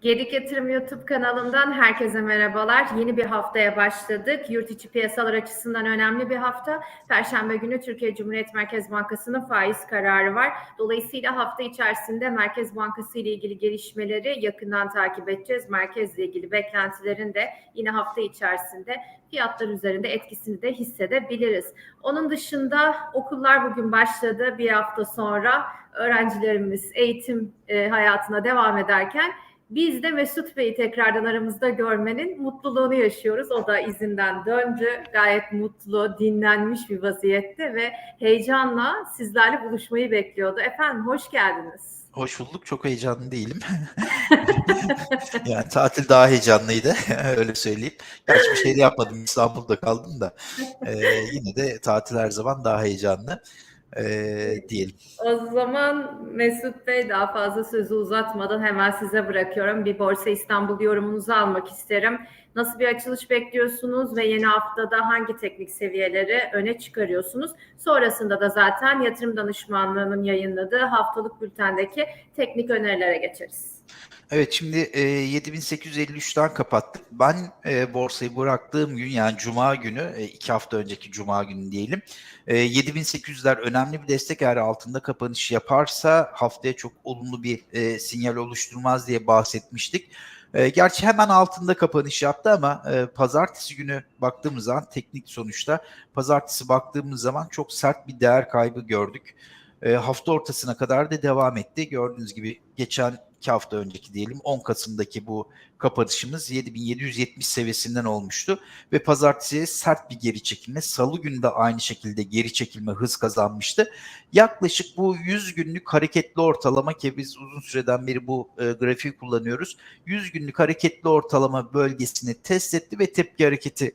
Gedik Yatırım YouTube kanalından herkese merhabalar. Yeni bir haftaya başladık. Yurt içi piyasalar açısından önemli bir hafta. Perşembe günü Türkiye Cumhuriyet Merkez Bankası'nın faiz kararı var. Dolayısıyla hafta içerisinde Merkez Bankası ile ilgili gelişmeleri yakından takip edeceğiz. Merkezle ilgili beklentilerin de yine hafta içerisinde fiyatlar üzerinde etkisini de hissedebiliriz. Onun dışında okullar bugün başladı. Bir hafta sonra öğrencilerimiz eğitim e, hayatına devam ederken biz de Mesut Bey'i tekrardan aramızda görmenin mutluluğunu yaşıyoruz. O da izinden döndü. Gayet mutlu, dinlenmiş bir vaziyette ve heyecanla sizlerle buluşmayı bekliyordu. Efendim hoş geldiniz. Hoş bulduk. Çok heyecanlı değilim. yani tatil daha heyecanlıydı. Öyle söyleyeyim. Gerçi bir şey de yapmadım. İstanbul'da kaldım da. Ee, yine de tatil her zaman daha heyecanlı ee, diyelim. O zaman Mesut Bey daha fazla sözü uzatmadan hemen size bırakıyorum. Bir Borsa İstanbul yorumunuzu almak isterim. Nasıl bir açılış bekliyorsunuz ve yeni haftada hangi teknik seviyeleri öne çıkarıyorsunuz? Sonrasında da zaten yatırım danışmanlığının yayınladığı haftalık bültendeki teknik önerilere geçeriz. Evet şimdi e, 7853'ten kapattık. Ben e, borsayı bıraktığım gün yani cuma günü e, iki hafta önceki cuma günü diyelim. E, 7800'ler önemli bir destek eğer altında kapanış yaparsa haftaya çok olumlu bir e, sinyal oluşturmaz diye bahsetmiştik. E, gerçi hemen altında kapanış yaptı ama e, pazartesi günü baktığımız zaman teknik sonuçta pazartesi baktığımız zaman çok sert bir değer kaybı gördük. E, hafta ortasına kadar da devam etti. Gördüğünüz gibi geçen iki hafta önceki diyelim 10 Kasım'daki bu kapanışımız 7770 seviyesinden olmuştu ve pazartesiye sert bir geri çekilme, salı günü de aynı şekilde geri çekilme hız kazanmıştı. Yaklaşık bu 100 günlük hareketli ortalama ki biz uzun süreden beri bu e, grafiği kullanıyoruz. 100 günlük hareketli ortalama bölgesini test etti ve tepki hareketi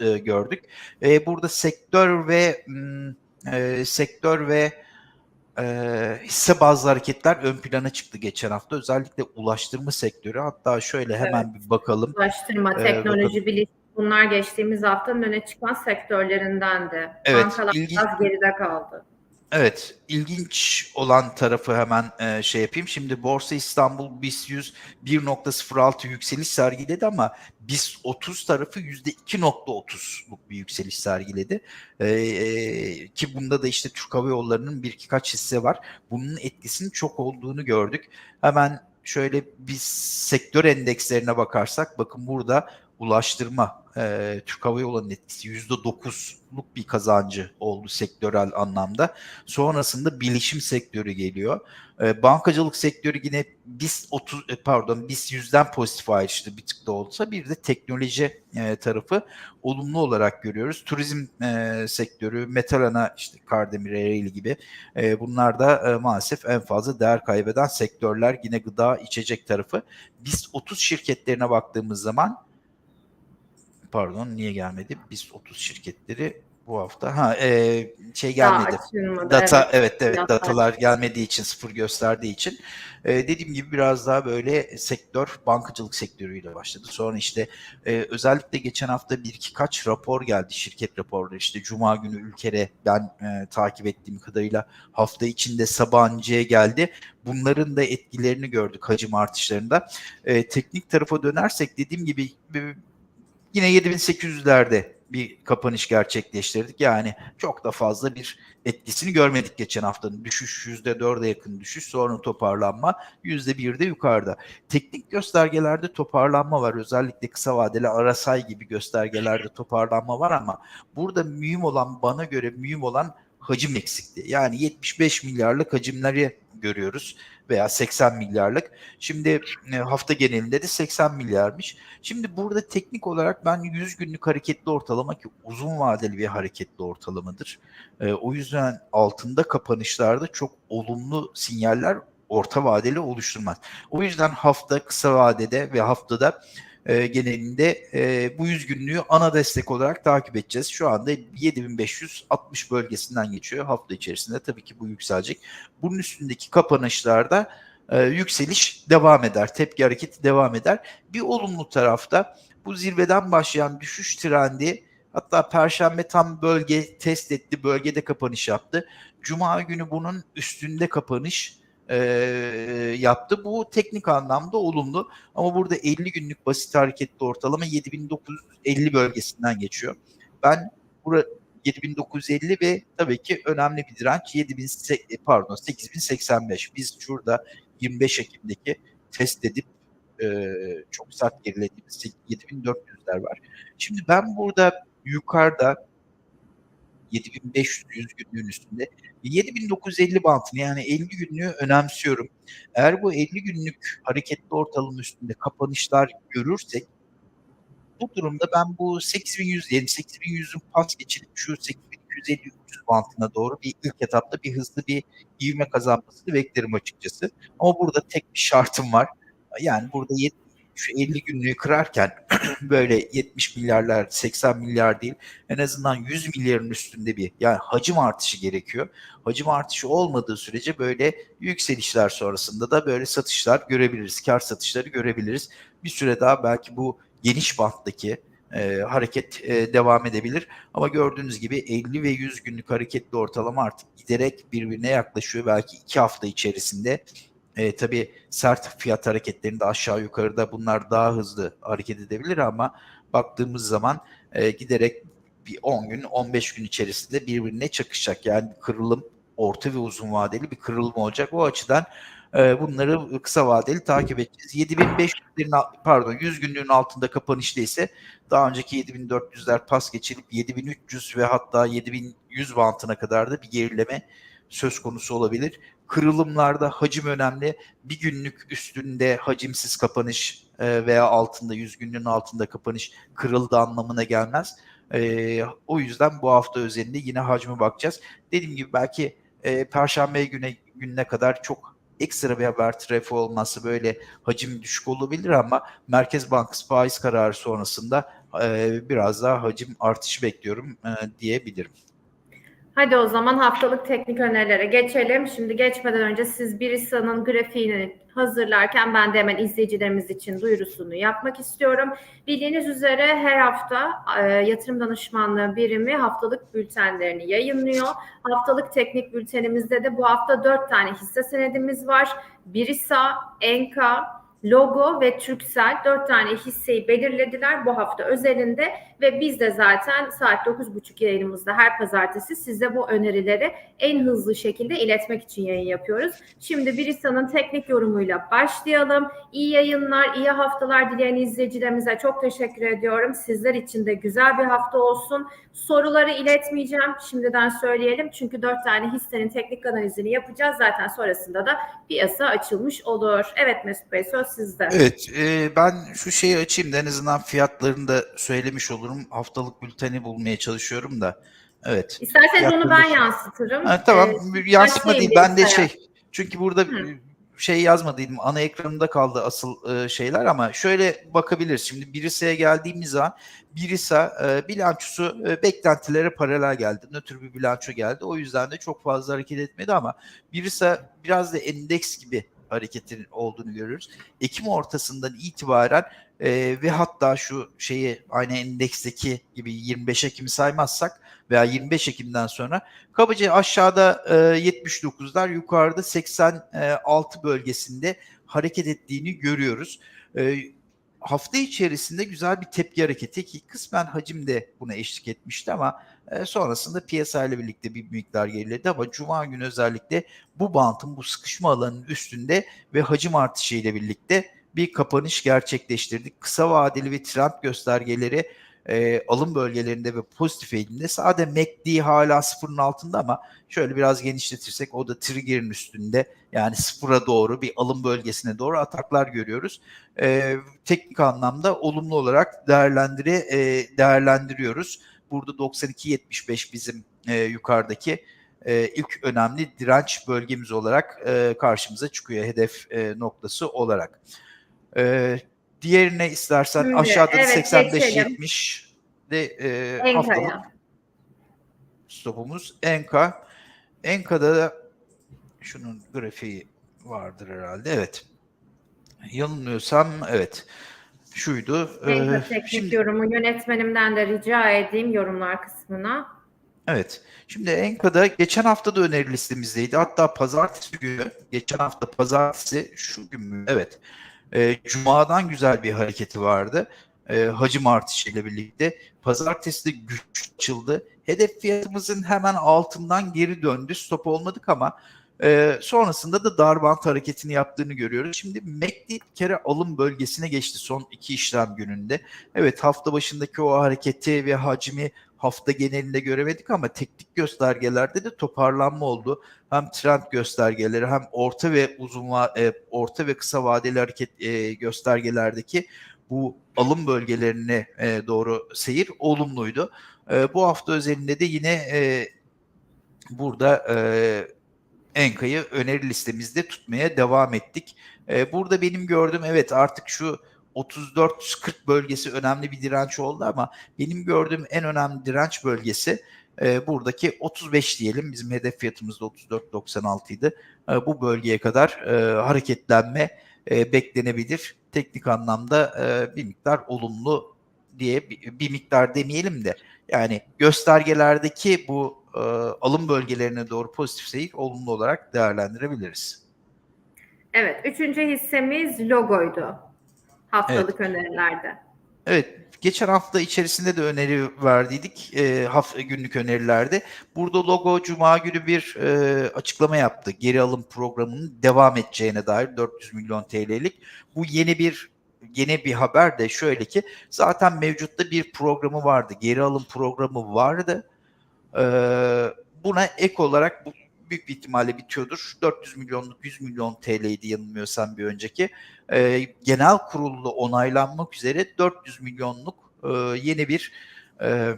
e, gördük. E, burada sektör ve m, e, sektör ve e, hisse bazı hareketler ön plana çıktı geçen hafta. Özellikle ulaştırma sektörü. Hatta şöyle hemen evet. bir bakalım. Ulaştırma, teknoloji, ee, bilişim bunlar geçtiğimiz haftanın öne çıkan sektörlerindendi. Evet, Bankalar ilgi... biraz geride kaldı. Evet, ilginç olan tarafı hemen e, şey yapayım. Şimdi Borsa İstanbul BIST 100 1.06 yükseliş sergiledi ama BIST 30 tarafı %2.30'luk bir yükseliş sergiledi. E, e, ki bunda da işte Türk Hava Yolları'nın bir iki kaç hisse var. Bunun etkisinin çok olduğunu gördük. Hemen şöyle bir sektör endekslerine bakarsak bakın burada ulaştırma e, Türk Hava Yolları'nın etkisi %9'luk bir kazancı oldu sektörel anlamda. Sonrasında bilişim sektörü geliyor. E, bankacılık sektörü yine biz 30 e, pardon biz yüzden pozitif ayrıştı bir tık da olsa bir de teknoloji e, tarafı olumlu olarak görüyoruz. Turizm e, sektörü, Metalana işte Kardemir Ereğli gibi e, bunlar da e, maalesef en fazla değer kaybeden sektörler. Yine gıda, içecek tarafı. Biz 30 şirketlerine baktığımız zaman pardon niye gelmedi? Biz 30 şirketleri bu hafta ha e, şey gelmedi. Data evet evet, evet datalar gelmediği için sıfır gösterdiği için e, dediğim gibi biraz daha böyle sektör bankacılık sektörüyle başladı. Sonra işte e, özellikle geçen hafta bir iki kaç rapor geldi şirket raporları işte cuma günü ülkere ben e, takip ettiğim kadarıyla hafta içinde Sabancı'ya geldi. Bunların da etkilerini gördük hacim artışlarında. E, teknik tarafa dönersek dediğim gibi Yine 7800'lerde bir kapanış gerçekleştirdik. Yani çok da fazla bir etkisini görmedik geçen haftanın. Düşüş %4'e yakın düşüş sonra toparlanma %1'de yukarıda. Teknik göstergelerde toparlanma var. Özellikle kısa vadeli arasay gibi göstergelerde toparlanma var ama burada mühim olan bana göre mühim olan hacim eksikliği. Yani 75 milyarlık hacimleri görüyoruz veya 80 milyarlık. Şimdi e, hafta genelinde de 80 milyarmış. Şimdi burada teknik olarak ben 100 günlük hareketli ortalama ki uzun vadeli bir hareketli ortalamadır. E, o yüzden altında kapanışlarda çok olumlu sinyaller orta vadeli oluşturmaz. O yüzden hafta kısa vadede ve haftada e, genelinde e, bu 100 günlüğü ana destek olarak takip edeceğiz. Şu anda 7560 bölgesinden geçiyor hafta içerisinde. Tabii ki bu yükselecek. Bunun üstündeki kapanışlarda e, yükseliş devam eder. Tepki hareketi devam eder. Bir olumlu tarafta bu zirveden başlayan düşüş trendi hatta perşembe tam bölge test etti. Bölgede kapanış yaptı. Cuma günü bunun üstünde kapanış e, yaptı. Bu teknik anlamda olumlu ama burada 50 günlük basit hareketli ortalama 7950 bölgesinden geçiyor. Ben bura 7950 ve tabii ki önemli bir direnç 7000 se- pardon 8085. Biz şurada 25 Ekim'deki test edip e, çok sert gerilediğimiz 7400'ler var. Şimdi ben burada yukarıda 7500 100 günlüğün üstünde 7950 bantını yani 50 günlüğü önemsiyorum. Eğer bu 50 günlük hareketli ortalama üstünde kapanışlar görürsek bu durumda ben bu 8100 diyelim 8100'ün pas geçirip şu 8250 300 bantına doğru bir ilk etapta bir hızlı bir ivme kazanmasını beklerim açıkçası. Ama burada tek bir şartım var. Yani burada yet- şu 50 günlüğü kırarken böyle 70 milyarlar 80 milyar değil en azından 100 milyarın üstünde bir yani hacim artışı gerekiyor. Hacim artışı olmadığı sürece böyle yükselişler sonrasında da böyle satışlar görebiliriz. Kar satışları görebiliriz. Bir süre daha belki bu geniş banttaki e, hareket e, devam edebilir. Ama gördüğünüz gibi 50 ve 100 günlük hareketli ortalama artık giderek birbirine yaklaşıyor. Belki 2 hafta içerisinde e, tabii sert fiyat hareketlerinde aşağı yukarıda bunlar daha hızlı hareket edebilir ama baktığımız zaman e, giderek bir 10 gün 15 gün içerisinde birbirine çakışacak. Yani kırılım orta ve uzun vadeli bir kırılım olacak. O açıdan e, bunları kısa vadeli takip edeceğiz. 7500'lerin al- pardon 100 günlüğün altında kapanışta ise daha önceki 7400'ler pas geçilip 7300 ve hatta 7100 bantına kadar da bir gerileme söz konusu olabilir. Kırılımlarda hacim önemli. Bir günlük üstünde hacimsiz kapanış e, veya altında 100 günlüğün altında kapanış kırıldı anlamına gelmez. E, o yüzden bu hafta özelinde yine hacme bakacağız. Dediğim gibi belki e, Perşembe güne gününe kadar çok ekstra bir haber trafiği olması böyle hacim düşük olabilir ama Merkez Bankası faiz kararı sonrasında biraz daha hacim artışı bekliyorum diyebilirim. Hadi o zaman haftalık teknik önerilere geçelim. Şimdi geçmeden önce siz Birisa'nın grafiğini hazırlarken ben de hemen izleyicilerimiz için duyurusunu yapmak istiyorum. Bildiğiniz üzere her hafta e, yatırım danışmanlığı birimi haftalık bültenlerini yayınlıyor. Haftalık teknik bültenimizde de bu hafta dört tane hisse senedimiz var. Birisa, Enka, Logo ve Türksel dört tane hisseyi belirlediler bu hafta özelinde ve biz de zaten saat 9.30 yayınımızda her pazartesi size bu önerileri en hızlı şekilde iletmek için yayın yapıyoruz. Şimdi Birisa'nın teknik yorumuyla başlayalım. İyi yayınlar, iyi haftalar dileyen izleyicilerimize çok teşekkür ediyorum. Sizler için de güzel bir hafta olsun. Soruları iletmeyeceğim. Şimdiden söyleyelim. Çünkü dört tane hissenin teknik analizini yapacağız. Zaten sonrasında da piyasa açılmış olur. Evet Mesut Bey söz sizde. Evet, e, ben şu şeyi açayım da en azından fiyatlarını da söylemiş olurum. Haftalık bülteni bulmaya çalışıyorum da. Evet. İsterseniz onu ben yansıtırım. Ha, tamam, Ee, yansıtma değil. Ben de şey, çünkü burada Hı. Şey yazmadıydım. Ana ekranında kaldı asıl e, şeyler ama şöyle bakabiliriz. Şimdi Birisa'ya geldiğimiz zaman Birisa e, bilançosu e, beklentilere paralel geldi. Nötr bir bilanço geldi. O yüzden de çok fazla hareket etmedi ama Birisa biraz da endeks gibi hareketin olduğunu görüyoruz. Ekim ortasından itibaren e, ve hatta şu şeyi aynı endeksteki gibi 25 Ekim'i saymazsak veya 25 Ekim'den sonra kabaca aşağıda e, 79'lar yukarıda 86 bölgesinde hareket ettiğini görüyoruz. E, hafta içerisinde güzel bir tepki hareketi ki kısmen hacim de buna eşlik etmişti ama e, sonrasında piyasayla birlikte bir miktar geriledi ama cuma günü özellikle bu bantın bu sıkışma alanının üstünde ve hacim artışı ile birlikte bir kapanış gerçekleştirdik. Kısa vadeli ve trend göstergeleri e, alım bölgelerinde ve pozitif eğilimde. Sade MACD hala sıfırın altında ama şöyle biraz genişletirsek o da trigger'ın üstünde yani sıfıra doğru bir alım bölgesine doğru ataklar görüyoruz. E, teknik anlamda olumlu olarak değerlendire e, değerlendiriyoruz. Burada 92.75 bizim e, yukarıdaki e, ilk önemli direnç bölgemiz olarak e, karşımıza çıkıyor hedef e, noktası olarak. E, diğerine istersen Şimdi, aşağıda da evet, 85-70 de e, haftalık stopumuz Enka. Enka'da da şunun grafiği vardır herhalde. Evet. Yanılmıyorsam evet. Şuydu. Ee, Enka teknik şimdi yorumu yönetmenimden de rica edeyim yorumlar kısmına. Evet. Şimdi Enka'da geçen hafta da öneri listemizdeydi. Hatta pazartesi günü, geçen hafta pazartesi şu gün mü? Evet. E, Cuma'dan güzel bir hareketi vardı. E, hacim artışıyla birlikte. Pazartesi de güç açıldı. Hedef fiyatımızın hemen altından geri döndü. Stop olmadık ama e, sonrasında da darbant hareketini yaptığını görüyoruz. Şimdi MACD bir kere alım bölgesine geçti son iki işlem gününde. Evet hafta başındaki o hareketi ve hacmi hafta genelinde göremedik ama teknik göstergelerde de toparlanma oldu. Hem trend göstergeleri hem orta ve uzun va- e, orta ve kısa vadeli hareket e, göstergelerdeki bu alım bölgelerine e, doğru seyir olumluydu. E, bu hafta özelinde de yine e, burada e, Enka'yı öneri listemizde tutmaya devam ettik. E, burada benim gördüğüm evet artık şu 34-40 bölgesi önemli bir direnç oldu ama benim gördüğüm en önemli direnç bölgesi e, buradaki 35 diyelim. Bizim hedef fiyatımız da 34.96 idi. E, bu bölgeye kadar e, hareketlenme e, beklenebilir. Teknik anlamda e, bir miktar olumlu diye bir, bir miktar demeyelim de yani göstergelerdeki bu e, alım bölgelerine doğru pozitif seyir olumlu olarak değerlendirebiliriz. Evet, üçüncü hissemiz logoydu. Haftalık önerilerde. Evet, geçen hafta içerisinde de öneri verdiydik e, hafta günlük önerilerde. Burada logo Cuma günü bir e, açıklama yaptı. Geri alım programının devam edeceğine dair 400 milyon TL'lik. Bu yeni bir yeni bir haber de şöyle ki zaten mevcutta bir programı vardı. Geri alım programı vardı. E, buna ek olarak bu büyük bir ihtimalle bitiyordur. 400 milyonluk 100 milyon TL'ydi yanılmıyorsam bir önceki. E, genel kurulda onaylanmak üzere 400 milyonluk e, yeni bir e,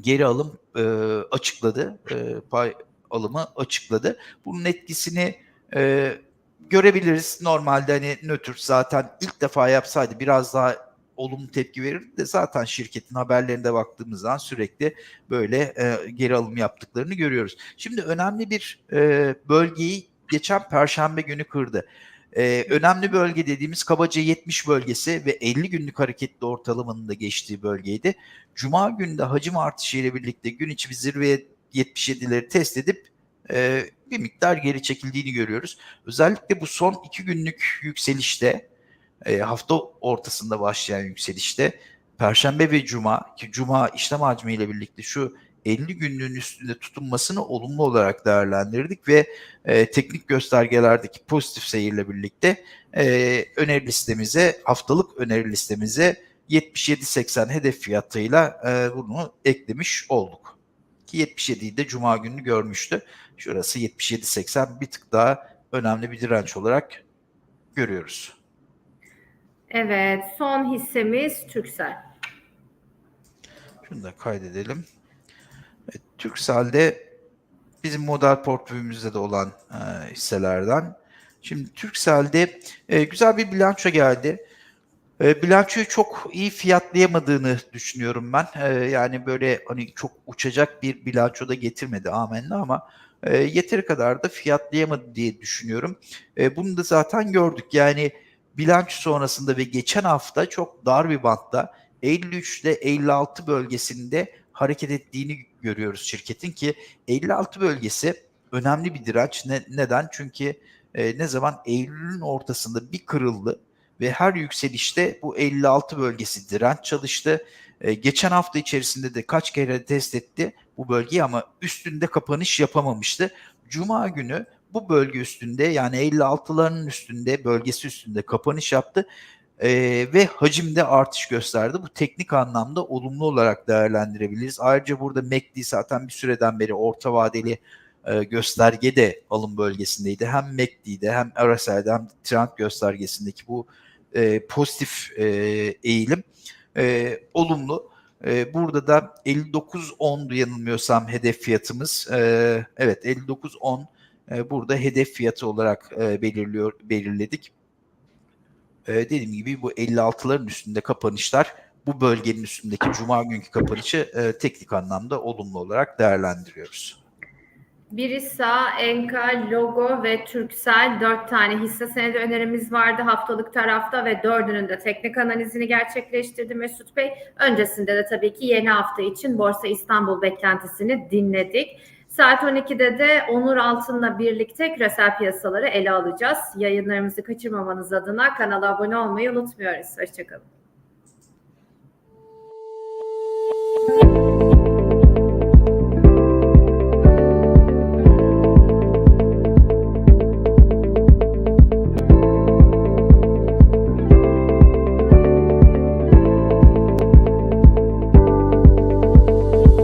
geri alım e, açıkladı. E, pay alımı açıkladı. Bunun etkisini e, görebiliriz. Normalde hani nötr zaten ilk defa yapsaydı biraz daha olumlu tepki verirdi de zaten şirketin haberlerinde baktığımız zaman sürekli böyle e, geri alım yaptıklarını görüyoruz. Şimdi önemli bir e, bölgeyi geçen perşembe günü kırdı. Ee, önemli bölge dediğimiz kabaca 70 bölgesi ve 50 günlük hareketli ortalamanın da geçtiği bölgeydi. Cuma günü de hacim artışı ile birlikte gün içi bir zirveye 77'leri test edip e, bir miktar geri çekildiğini görüyoruz. Özellikle bu son iki günlük yükselişte e, hafta ortasında başlayan yükselişte Perşembe ve Cuma ki Cuma işlem hacmiyle birlikte şu 50 günlüğün üstünde tutunmasını olumlu olarak değerlendirdik ve e, teknik göstergelerdeki pozitif seyirle birlikte e, öneri listemize haftalık öneri listemize 77.80 hedef fiyatıyla e, bunu eklemiş olduk. Ki 77'yi de Cuma günü görmüştü. Şurası 77.80 bir tık daha önemli bir direnç olarak görüyoruz. Evet, son hissemiz Türksel. Şunu da kaydedelim. Evet, Türkcell'de bizim model portföyümüzde de olan e, hisselerden. Şimdi Türkcell'de e, güzel bir bilanço geldi. E, bilançoyu çok iyi fiyatlayamadığını düşünüyorum ben. E, yani böyle hani çok uçacak bir bilanço da getirmedi amenna ama e, yeteri kadar da fiyatlayamadı diye düşünüyorum. E, bunu da zaten gördük. Yani bilanço sonrasında ve geçen hafta çok dar bir bantta 53 ile 56 bölgesinde hareket ettiğini görüyoruz şirketin ki 56 bölgesi önemli bir direnç. Ne, neden? Çünkü e, ne zaman Eylül'ün ortasında bir kırıldı ve her yükselişte bu 56 bölgesi direnç çalıştı. E, geçen hafta içerisinde de kaç kere test etti bu bölgeyi ama üstünde kapanış yapamamıştı. Cuma günü bu bölge üstünde yani 56'ların üstünde bölgesi üstünde kapanış yaptı e, ve hacimde artış gösterdi. Bu teknik anlamda olumlu olarak değerlendirebiliriz. Ayrıca burada MACD zaten bir süreden beri orta vadeli e, gösterge de alım bölgesindeydi. Hem MACD'de hem RSI'de hem trend göstergesindeki bu e, pozitif e, eğilim e, olumlu. E, burada da 59.10'du yanılmıyorsam hedef fiyatımız. E, evet 59.10 e, burada hedef fiyatı olarak e, belirliyor belirledik. E, dediğim gibi bu 56'ların üstünde kapanışlar bu bölgenin üstündeki cuma günkü kapanışı e, teknik anlamda olumlu olarak değerlendiriyoruz. Birisa, Enka, Logo ve Türksel dört tane hisse senedi önerimiz vardı haftalık tarafta ve dördünün de teknik analizini gerçekleştirdi Mesut Bey. Öncesinde de tabii ki yeni hafta için Borsa İstanbul beklentisini dinledik. Saat 12'de de Onur Altın'la birlikte küresel piyasaları ele alacağız. Yayınlarımızı kaçırmamanız adına kanala abone olmayı unutmuyoruz. Hoşçakalın.